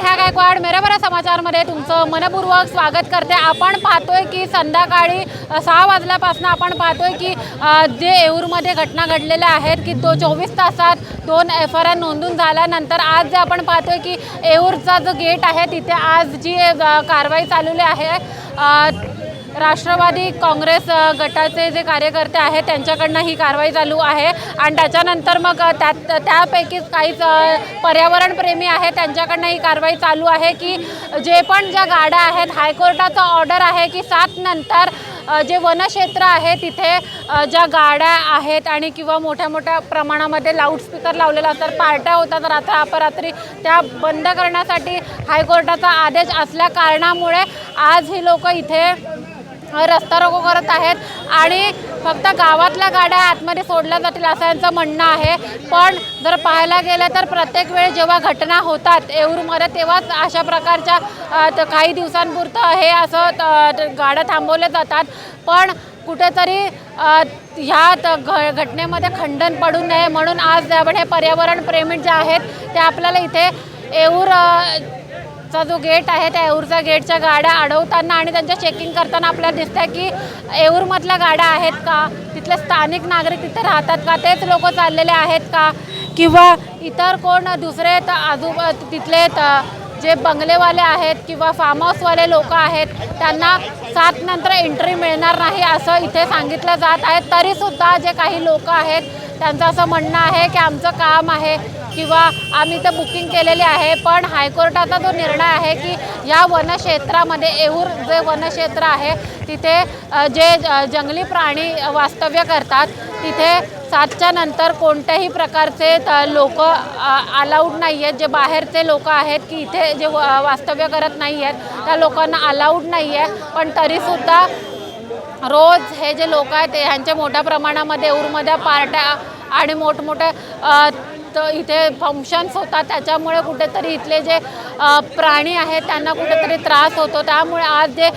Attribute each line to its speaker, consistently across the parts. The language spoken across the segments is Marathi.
Speaker 1: नेहा गायकवाड मेराबरा समाचारमध्ये तुमचं मनपूर्वक स्वागत करते. आपण पाहतोय की संध्याकाळी सहा वाजल्यापासून आपण पाहतोय की जे येऊरमध्ये घटना घडलेल्या आहेत की तो चोवीस तासात दोन एफ आर आय नोंदून झाल्यानंतर आज जे आपण पाहतोय की येऊरचा जो गेट आहे तिथे आज जी कारवाई चालवली आहे राष्ट्रवादी काँग्रेस गटाचे जे कार्यकर्ते आहेत त्यांच्याकडनं ही कारवाई चालू आहे. आणि त्याच्यानंतर मग त्यात त्यापैकीच काहीच पर्यावरणप्रेमी आहेत त्यांच्याकडनं ही कारवाई चालू आहे की जे पण ज्या गाड्या आहेत हायकोर्टाचा ऑर्डर आहे की सात नंतर जे वनक्षेत्र आहे तिथे ज्या गाड्या आहेत आणि किंवा मोठ्या मोठ्या प्रमाणामध्ये लाऊडस्पीकर लावलेला असतात पार्ट्या होतात रात्र अपरात्री त्या बंद करण्यासाठी हायकोर्टाचा आदेश असल्या कारणामुळे आज ही लोक इथे रस्ता रोको करत आहेत आणि फक्त गावातल्या गाड्या आतमध्ये सोडल्या जातील असं यांचं म्हणणं आहे. पण जर पाहायला गेलं तर प्रत्येक वेळी जेव्हा घटना होतात येऊरमध्ये तेव्हाच अशा प्रकारच्या काही दिवसांपुरतं हे असं त- गाड्या थांबवल्या जातात. पण कुठेतरी ह्या त- घ घटनेमध्ये खंडन पडू नये म्हणून आज आपण हे पर्यावरण प्रेमी जे आहेत ते आपल्याला इथे येऊर चा जो गेट आहे त्या येऊरचा गेटच्या गाड्या अडवताना आणि त्यांच्या चेकिंग करताना आपल्याला दिसतंय की येऊरमधल्या गाड्या आहेत का? तिथले स्थानिक नागरिक तिथे राहतात का? तेच लोक चाललेले आहेत का? किंवा इतर कोण दुसरे आजू तिथले जे बंगलेवाले आहेत किंवा फार्म हाऊसवाले लोक आहेत त्यांना सात नंतर एंट्री मिळणार नाही असं इथे सांगितलं जात आहे. तरीसुद्धा जे काही लोक आहेत त्यांचं असं म्हणणं आहे की आमचं काम आहे किंवा आम्ही तर बुकिंग केलेली आहे पण हायकोर्टाचा जो निर्णय आहे की या वनक्षेत्रामध्ये येऊर जे वनक्षेत्र आहे तिथे जे जंगली प्राणी वास्तव्य करतात तिथे सातच्या नंतर कोणत्याही प्रकारचे लोक अलाउड नाही आहेत जे बाहेरचे लोक आहेत की इथे जे व- वास्तव्य करत नाही आहेत त्या लोकांना अलाउड नाही आहे पण तरीसुद्धा रोज हे जे लोक आहेत ह्यांच्या मोठ्या प्रमाणामध्ये येऊरमध्ये पार्ट्या आणि मोठमोठ्या अ, इथे फंक्शन्स होतात त्याच्यामुळे कुठेतरी इथले जे प्राणी आहेत त्यांना कुठेतरी त्रास होतो. त्यामुळे आज जे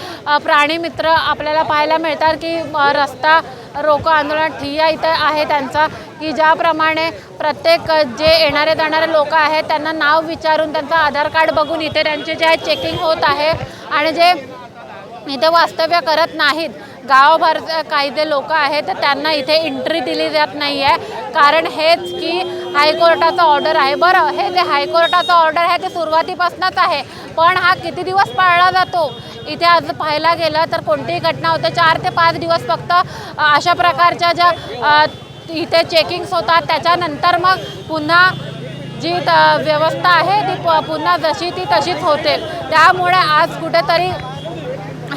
Speaker 1: प्राणी मित्र आपल्याला पाहायला मिळतात की रस्ता रोको आंदोलन ठिय्या इथं आहे त्यांचा की ज्याप्रमाणे प्रत्येक जे येणारे जाणारे लोक आहेत त्यांना नाव विचारून त्यांचं आधार कार्ड बघून इथे त्यांचे जे आहे चेकिंग होत आहे. आणि जे इथे वास्तव्य करत नाहीत गावभर काही जे लोक आहेत तर त्यांना इथे एंट्री दिली जात नाही आहे कारण हेच की हायकोर्टाचा ऑर्डर आहे. बरं हे जे हायकोर्टाचा ऑर्डर आहे ते सुरुवातीपासूनच आहे. पण हा किती दिवस पाळला जातो? इथे आज पाहायला गेलं तर कोणतीही घटना होते चार ते पाच दिवस फक्त अशा प्रकारच्या ज्या इथे चेकिंग्स होतात त्याच्यानंतर मग पुन्हा जी त व्यवस्था आहे ती प- पुन्हा जशी ती तशीच होते. त्यामुळे आज कुठेतरी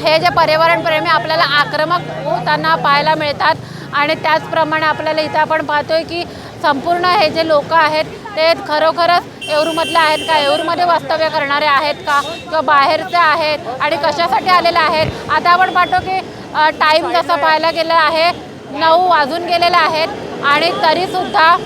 Speaker 1: हे जे पर्यावरणप्रेमी आपल्याला आक्रमक होताना पाहायला मिळतात आणि त्याचप्रमाणे आपल्याला इथं आपण पाहतोय की संपूर्ण हे जे लोक आहेत ते खरोखरच येऊरमधले आहेत का? येऊरमध्ये वास्तव्य करणारे आहेत का? किंवा बाहेरचे आहेत आणि कशासाठी आलेले आहेत? आता आपण पाहतो की टाईम जसं पाहायला गेलं आहे नऊ वाजून गेलेले आहेत आणि तरीसुद्धा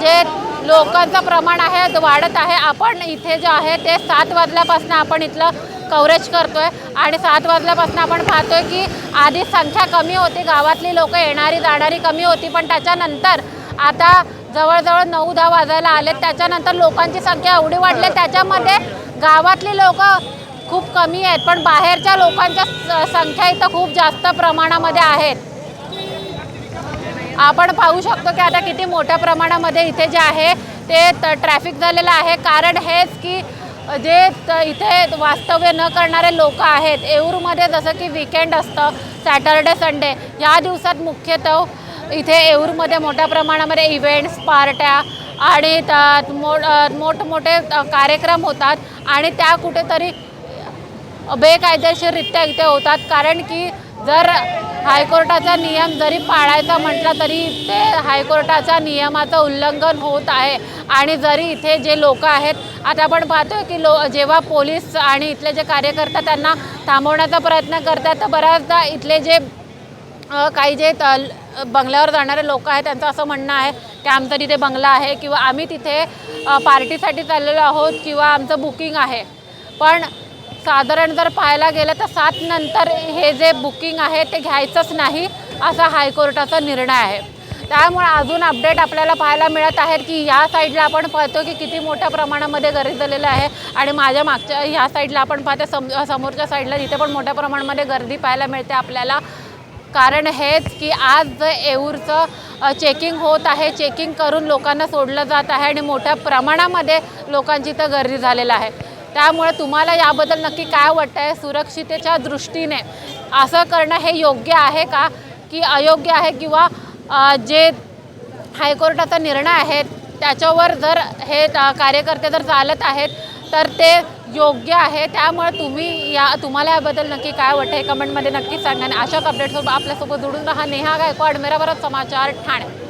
Speaker 1: जे लोकांचं प्रमाण आहे वाढत आहे. आपण इथे जे आहे ते सात वाजल्यापासून आपण इथलं कव्हरेज आहे आणि सात वाजल्यापासून आपण पाहतोय की आधी संख्या कमी होती. गावातली लोक येणारी जाणारी कमी होती. पण त्याच्यानंतर आता जवळजवळ नऊ दहा वाजायला आले त्याच्यानंतर लोकांची संख्या एवढी वाढली. त्याच्यामध्ये गावातली लोक खूप कमी आहेत. पण बाहेरच्या लोकांच्या संख्या इथं खूप जास्त प्रमाणामध्ये आहेत. आपण पाहू शकतो की आता किती मोठ्या प्रमाणामध्ये इथे जे आहे ते त ट्रॅफिक झालेलं आहे. कारण हेच की जे इथे वास्तव्य न करणारे लोक आहेत येऊरमध्ये जसं की विकेंड असतं सॅटर्डे संडे या दिवसात मुख्यतः इथे येऊरमध्ये मोठ्या प्रमाणामध्ये इव्हेंट्स पार्ट्या आणि मो मोठमोठे कार्यक्रम होतात आणि त्या कुठेतरी बेकायदेशीररित्या इथे होतात. कारण की जर हायकोर्टाचा नियम जरी पाळायचा म्हटला तरी ते हायकोर्टाच्या नियमाचं उल्लंघन होत आहे. आणि जरी इथे जे लोक आहेत आता आपण पाहतोय की लो जेव्हा पोलीस आणि इथले जे कार्यकर्ता त्यांना थांबवण्याचा प्रयत्न करतात तर बऱ्याचदा इथले जे काही जे बंगल्यावर जाणारे लोक आहेत त्यांचं असं म्हणणं आहे की आमचा तिथे बंगला आहे किंवा आम्ही तिथे पार्टीसाठी चाललेलो आहोत किंवा आमचं बुकिंग आहे. पण साधारण जर पाहायला गेलं तर सात नंतर हे जे बुकिंग आहे ते घ्यायचंच नाही असा हायकोर्टाचा निर्णय आहे. त्यामुळे अजून अपडेट आपल्याला पाहायला मिळत आहेत की या साईडला आपण पाहतो की किती मोठ्या प्रमाणामध्ये गर्दी झालेलं आहे आणि माझ्या मागच्या ह्या साईडला आपण पाहतो सम समोरच्या साईडला तिथे पण मोठ्या प्रमाणामध्ये गर्दी पाहायला मिळते आपल्याला. कारण हेच की आज जे येऊरचं चेकिंग होत आहे चेकिंग करून लोकांना सोडलं जात आहे आणि मोठ्या प्रमाणामध्ये लोकांची तर गर्दी झालेलं आहे. त्यामुळे तुम्हाला याबद्दल नक्की काय वाटतं आहे सुरक्षितेच्या दृष्टीने? असं करणं हे योग्य आहे का? की अयोग्य आहे किंवा जे हायकोर्टाचा निर्णय आहे त्याच्यावर जर हे कार्यकर्ते जर चालत आहेत तर ते योग्य आहे. त्यामुळे तुम्ही या तुम्हाला याबद्दल नक्की काय वाटतं हे कमेंटमध्ये नक्कीच सांगा. आणि अशाच अपडेटसोबत आपल्यासोबत जोडून राहा. नेहा गायकवाड मेराबरोबर समाचार ठाणे.